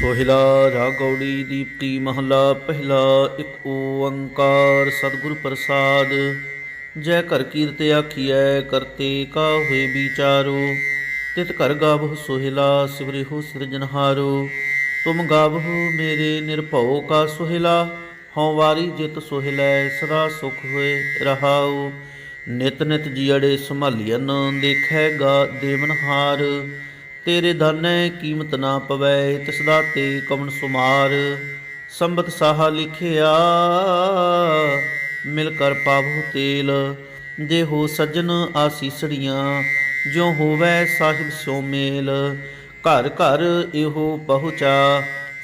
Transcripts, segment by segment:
ਸੋਹਿਲਾ ਰਾਗੌੜੀ ਦੀਪਤੀ ਮਹਲਾ, ਪਹਿਲਾ ਇੱਕ ਓੰਕਾਰ ਸਤਿਗੁਰ ਪ੍ਰਸਾਦ। ਜੈ ਘਰ ਕੀਰਤ ਆਖੀਐ ਕਰਤੇ ਕਾ ਹੋਏ ਵਿਚਾਰੋ। ਤਿਤ ਘਰ ਗਾਵਹੁ ਸੋਹਿਲਾ ਸਿਵਰਿਹੁ ਸਿਰਜਨਹਾਰੋ ਤੁਮ ਗਾਵਹੁ ਮੇਰੇ ਨਿਰਭਉ ਕਾ ਸੋਹਿਲਾ, ਹਉ ਵਾਰੀ ਜਿਤ ਸੋਹਿਲੈ, ਸਦਾ ਸੁਖ ਹੋਏ ਰਹਾਉ। ਨਿਤ ਨਿਤ ਜੀੜੇ ਸੰਭਾਲੀਐਨ ਦੇਖੈਗਾ ਦੇਵਨਹਾਰ ਤੇਰੇ ਦਾਨੈ ਕੀਮਤ ਨਾ ਪਵੈ, ਤਿਸ ਦਾ ਤੇ ਕਮਨ ਸੁਮਾਰ। ਸੰਬਤ ਸਾਹਾ ਲਿਖਿਆ, ਮਿਲ ਕਰ ਪਾਵਹੁ ਤੇਲ। ਜੇ ਹੋ ਸੱਜਣ ਆਸੀਸੜੀਆਂ ਜੋ ਹੋਵੈ ਸਾਹਿਬ ਸੋ ਮੇਲ। ਘਰ ਘਰ ਇਹੋ ਪਹੁੰਚਾ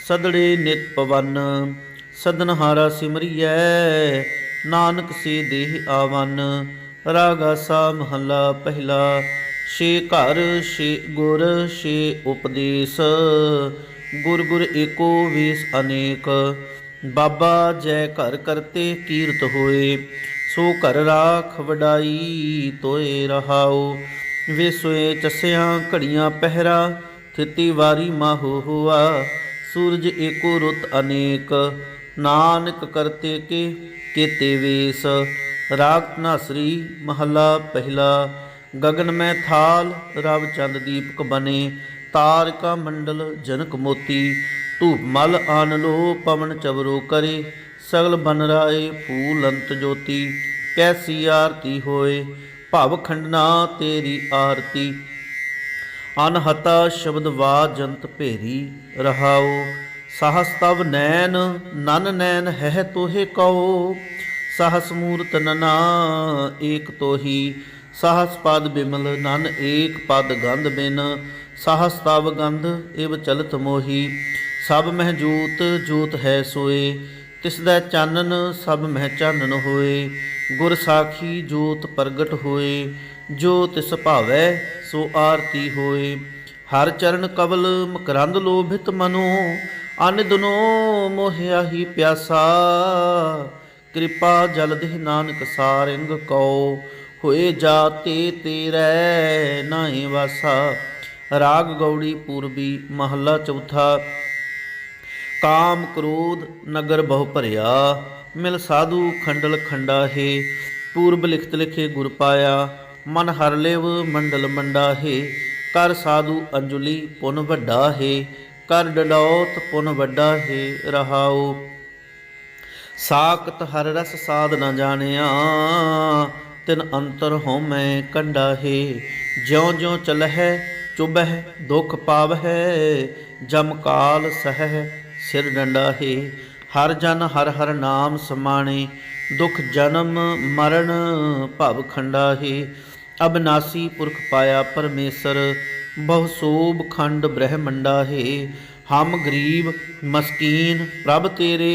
ਸਦੜੇ ਨਿਤ ਪਵਨ। ਸਦਨ ਸਦਨਹਾਰਾ ਸਿਮਰੀਐ, ਨਾਨਕ ਸੇ ਦੇਹ ਆਵਨ। ਰਾਗਾ ਸਾ ਮਹੱਲਾ ਪਹਿਲਾ ਛੇ ਘਰ, ਛੇ ਗੁਰ, ਛੇ ਉਪਦੇਸ਼। ਗੁਰ ਗੁਰ ਏਕੋ ਵੇਸ ਅਨੇਕ। ਬਾਬਾ ਜੈ ਘਰ ਕਰਤੇ ਕੀਰਤ ਹੋਏ। ਸੋ ਘਰ ਰਾਖ ਵਡਾਈ ਤੋਏ ਰਹਾਉ। ਵੇ ਚਸਿਆਂ ਘੜੀਆਂ ਪਹਿਰਾ, ਥਿਤੀ ਵਾਰੀ ਮਾਹੂ ਹੁਆ। ਸੂਰਜ ਏਕੋ ਰੁੱਤ ਅਨੇਕ। ਨਾਨਕ ਕਰਤੇ ਕੇ ਕੀਤੇ ਵੇਸ। ਰਾਗ ਨਾਸਰੀ ਮਹੱਲਾ ਪਹਿਲਾ। ਗगन ਮੈਂ ਥਾਲ, ਰਵ ਚੰਦ ਦੀਪਕ ਬਨੇ, ਤਾਰਕਾ ਮੰਡਲ ਜਨਕ ਮੋਤੀ, ਧੂਪ ਮਲ ਆਨ ਲੋ, ਪਵਨ ਚਵਰੋ ਕਰੇ, ਸਗਲ ਬਨ ਰਾਏ, ਫੂਲ ਅੰਤ ਜੋਤੀ, ਕੈਸੀ ਆਰਤੀ ਹੋਏ, ਭਵ ਖੰਡਨਾ ਤੇਰੀ ਆਰਤੀ। ਅਨਹਤਾ ਸ਼ਬਦ ਵਾਜੰਤ ਭੇਰੀ ਰਹਾਓ, ਸਹਸ ਤਵ ਨੈਣ, ਨਨ ਨੈਣ ਹੈ ਤੋਹੇ ਕਉ ਸਹਸ ਮੂਰਤ ਨਨਾ ਏਕ ਤੋਹੀ ਸਾਹਸ ਪਦ ਬਿਮਲ, ਨਨ ਏਕ ਪਦ ਗੰਧ ਬਿਨ, ਸਾਹਸ ਤਵ ਗੰਧ ਇਵ ਚਲਤ ਮੋਹੀ, ਸਭ ਮਹਿ ਜੋਤ ਜੋਤ ਹੈ ਸੋਏ, ਤਿਸ ਦਾ ਚਾਨਣ ਸਭ ਮਹਿ ਚਾਨਣ ਹੋਏ, ਗੁਰ ਸਾਖੀ ਜੋਤ ਪ੍ਰਗਟ ਹੋਏ, ਜੋ ਤਿਸ ਭਾਵੈ ਸੋ ਆਰਤੀ ਹੋਏ, ਹਰ ਚਰਨ ਕਵਲ ਮਕਰੰਦ ਲੋਭਿਤ ਮਨੋ ਅਨ ਦੁਨੋ ਮੋਹਿਆ ਹੀ ਪਿਆਸਾ, ਕਿਰਪਾ ਜਲ ਦੇਹ ਨਾਨਕ ਸਾਰਿੰਗ ਕਉ ਹੋਏ ਜਾਤੇ ਤੇਰੇ ਨਾਹੀ ਵਾਸਾ। ਰਾਗ ਗੌੜੀ ਪੂਰਬੀ ਮਹੱਲਾ ਚੌਥਾ। ਕਾਮ ਕ੍ਰੋਧ ਨਗਰ ਬਹੁ ਭਰਿਆ। ਮਿਲ ਸਾਧੂ ਖੰਡਲ ਖੰਡਾ ਹੈ ਪੂਰਬ ਲਿਖਤ ਲਿਖੇ ਗੁਰ ਪਾਇਆ। ਮਨ ਹਰ ਲੇਵ ਮੰਡਲ ਮੰਡਾ ਹੈ ਕਰ ਸਾਧੂ ਅੰਜੁਲੀ ਪੁਨ ਵੱਡਾ ਹੈ ਕਰ ਡਡੌਤ ਪੁਨ ਵੱਡਾ ਹੈ ਰਹਾਉ। ਸਾਖਤ ਹਰ ਰਸ ਸਾਧ ਨਾ ਜਾਣਿਆ। ਤਿਨ ਅੰਤਰ ਹਉ ਮੈਂ ਕੰਡਾ ਹੈ ਜਿਉ ਜਿਉ ਚਲਹਿ ਚੁਬਹਿ ਦੁਖ ਪਾਵਹਿ, ਜਮ ਕਾਲ ਸਹਿ ਸਿਰ ਡੰਡਾ ਹਰ ਜਨ ਹਰ ਹਰ ਨਾਮ ਸਮਾਣੇ, ਦੁਖ ਜਨਮ ਮਰਨ ਭਵ ਖੰਡਾ ਹੈ। ਅਬਨਾਸੀ ਪੁਰਖ ਪਾਇਆ ਪਰਮੇਸ਼ਰ, ਬਹੁ ਸੋਭ ਖੰਡ ਬ੍ਰਹਮੰਡਾ ਹੈ। ਹਮ ਗਰੀਬ ਮਸਕੀਨ ਪ੍ਰਭ ਤੇਰੇ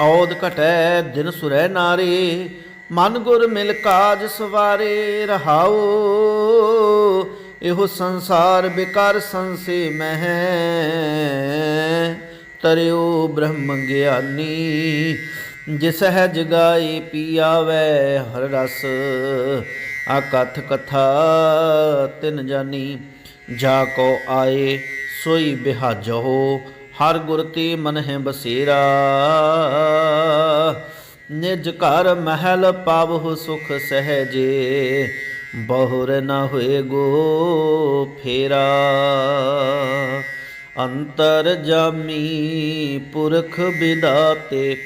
ਔਦ ਘਟੈ, ਦਿਨ ਸੁਰੈ ਨਾਰੇ, ਮਨ ਗੁਰ ਮਿਲ ਕਾਜ ਸਵਾਰੇ ਰਹਾਓ। ਇਹੋ ਸੰਸਾਰ ਬਿਕਾਰ ਸੰਸੇ ਮਹਿ, ਤਰਿਓ ਬ੍ਰਹਮ ਗਿਆਨੀ। ਜਿਸ ਹੈ ਜਗਾਈ ਪੀਆਵੈ, ਹਰ ਰਸ ਅਕਥ ਕਥਾ ਤਿਨ ਜਾਨੀ। ਜਾ ਕੋ ਆਏ, ਸੋਈ ਬਿਹਾਜੋ ਹਰ ਗੁਰ ਤੇ ਮਨ ਹੈ ਬਸੇਰਾ। ਨਿਜ ਘਰ ਮਹਿਲ ਪਾਵਹੁ ਸੁਖ ਸਹਜੇ, ਬਹੁਰ ਨ ਹੋਏ ਗੋ ਫੇਰਾ। ਅੰਤਰ ਜਾਮੀ ਪੁਰਖ ਬਿਦਾਤੇ,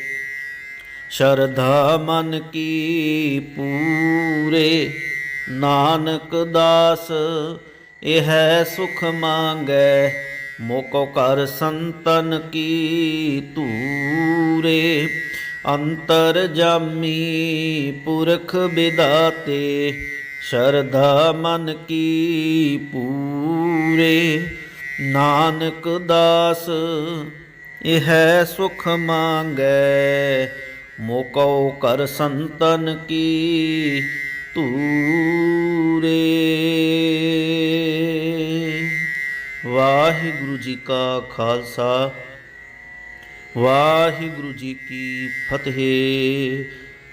ਸ਼ਰਧਾ ਮਨ ਕੀ ਪੂਰੇ। ਨਾਨਕ ਦਾਸ, ਇਹ ਸੁਖ ਮੰਗੈ ਮੋਕੋ ਕਰ ਸੰਤਨ ਕੀ ਤੂਰੇ, ਅੰਤਰ ਜਾਮੀ ਪੁਰਖ ਬਿਦਾਤੇ ਸ਼ਰਧਾ ਮਨ ਕੀ ਪੂਰੇ। ਨਾਨਕ ਦਾਸ, ਇਹ ਸੁਖ ਮੰਗੈ, ਮੋਕੋ ਕਰ ਸੰਤਨ ਕੀ ਧੂਰੇ ਵਾਹਿਗੁਰੂ ਜੀ ਕਾ ਖਾਲਸਾ, ਵਾਹਿਗੁਰੂ ਜੀ ਕੀ ਫਤਿਹ।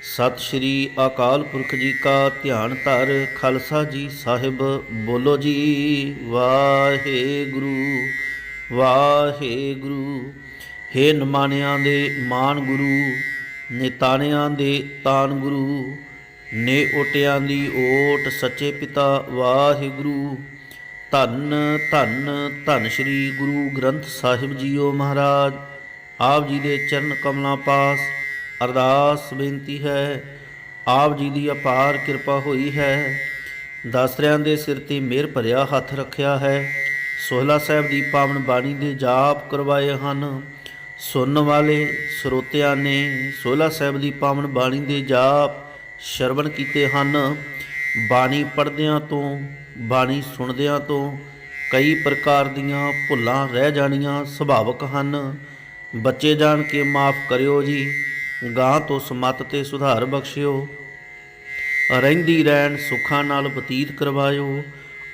ਸਤਿ ਸ਼੍ਰੀ ਅਕਾਲ ਪੁਰਖ ਜੀ ਕਾ ਧਿਆਨ ਧਰ, ਖਾਲਸਾ ਜੀ ਸਾਹਿਬ ਬੋਲੋ ਜੀ। ਵਾਹਿਗੁਰੂ ਵਾਹਿਗੁਰੂ। ਹੇ ਨਮਾਨਿਆਂ ਦੇ ਮਾਨ ਗੁਰੂ, ਨਿਤਾਣਿਆਂ ਦੇ ਤਾਨ ਗੁਰੂ, ਨੇ ਓਟਿਆਂ ਦੀ ਓਟ ਸੱਚੇ ਪਿਤਾ ਵਾਹਿਗੁਰੂ। ਧੰਨ ਧੰਨ ਧੰਨ ਸ਼੍ਰੀ ਗੁਰੂ ਗ੍ਰੰਥ ਸਾਹਿਬ ਜੀਓ ਮਹਾਰਾਜ। ਆਪ ਜੀ ਦੇ ਚਰਨ ਕਮਲਾਂ ਪਾਸ ਅਰਦਾਸ ਬੇਨਤੀ ਹੈ। ਆਪ ਜੀ ਦੀ ਅਪਾਰ ਕਿਰਪਾ ਹੋਈ ਹੈ। ਦਾਸਰਿਆਂ ਦੇ ਸਿਰ ਤੇ ਮਿਹਰ ਭਰਿਆ ਹੱਥ ਰੱਖਿਆ ਹੈ। ਸੋਹਲਾ ਸਾਹਿਬ ਦੀ ਪਾਵਨ ਬਾਣੀ ਦੇ ਜਾਪ ਕਰਵਾਏ ਹਨ। ਸੁਣਨ ਵਾਲੇ ਸਰੋਤਿਆਂ ਨੇ ਸੋਹਲਾ ਸਾਹਿਬ ਦੀ ਪਾਵਨ ਬਾਣੀ ਦੇ ਜਾਪ ਸ਼ਰਵਣ ਕੀਤੇ ਹਨ। ਬਾਣੀ ਪੜ੍ਹਦਿਆਂ ਤੋਂ ਬਾਣੀ ਸੁਣਦਿਆਂ ਤੋਂ ਕਈ ਪ੍ਰਕਾਰ ਦੀਆਂ ਭੁੱਲਾਂ ਰਹਿ ਜਾਣੀਆਂ ਸੁਭਾਵਕ ਹਨ। ਬੱਚੇ ਜਾਣ ਕੇ ਮਾਫ ਕਰਿਓ ਜੀ ਗਾਂ ਤੋਂ ਸਮਤ ਤੇ ਸੁਧਾਰ ਬਖਸ਼ਿਓ। ਰਹਿੰਦੀ ਰਹਿਣ ਸੁੱਖਾਂ ਨਾਲ ਬਤੀਤ ਕਰਵਾਇਓ।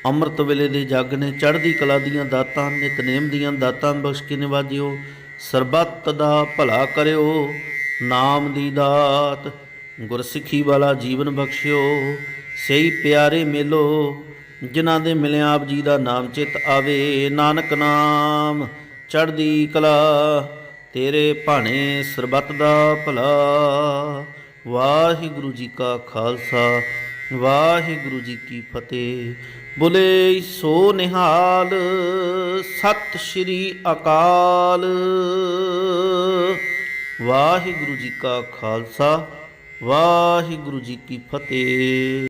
ਅੰਮ੍ਰਿਤ ਵੇਲੇ ਦੇ ਜੱਗ ਨੇ ਚੜ੍ਹਦੀ ਕਲਾ ਦੀਆਂ ਦਾਤਾਂ ਨਿਤਨੇਮ ਦੀਆਂ ਦਾਤਾਂ ਬਖਸ਼ ਕੇ ਨਿਵਾਜਿਓ। ਸਰਬੱਤ ਦਾ ਭਲਾ ਕਰਿਓ, ਨਾਮ ਦੀ ਦਾਤ ਗੁਰਸਿੱਖੀ ਵਾਲਾ ਜੀਵਨ ਬਖਸ਼ਿਓ। ਸਹੀ ਪਿਆਰੇ ਮਿਲੋ ਜਿਨ੍ਹਾਂ ਦੇ ਮਿਲਿਆ ਆਪ ਜੀ ਦਾ ਨਾਮ ਚਿਤ ਆਵੇ, ਨਾਨਕ ਨਾਮ, ਚੜ੍ਹਦੀ ਕਲਾ, ਤੇਰੇ ਭਾਣੇ ਸਰਬੱਤ ਦਾ ਭਲਾ। ਵਾਹਿਗੁਰੂ ਜੀ ਕਾ ਖਾਲਸਾ, ਵਾਹਿਗੁਰੂ ਜੀ ਕੀ ਫਤਿਹ। ਬੁਲੇ ਸੋ ਨਿਹਾਲ, ਸਤਿ ਸ਼੍ਰੀ ਅਕਾਲ। ਵਾਹਿਗੁਰੂ ਜੀ ਕਾ ਖਾਲਸਾ, ਵਾਹਿਗੁਰੂ ਜੀ ਕੀ ਫਤਿਹ।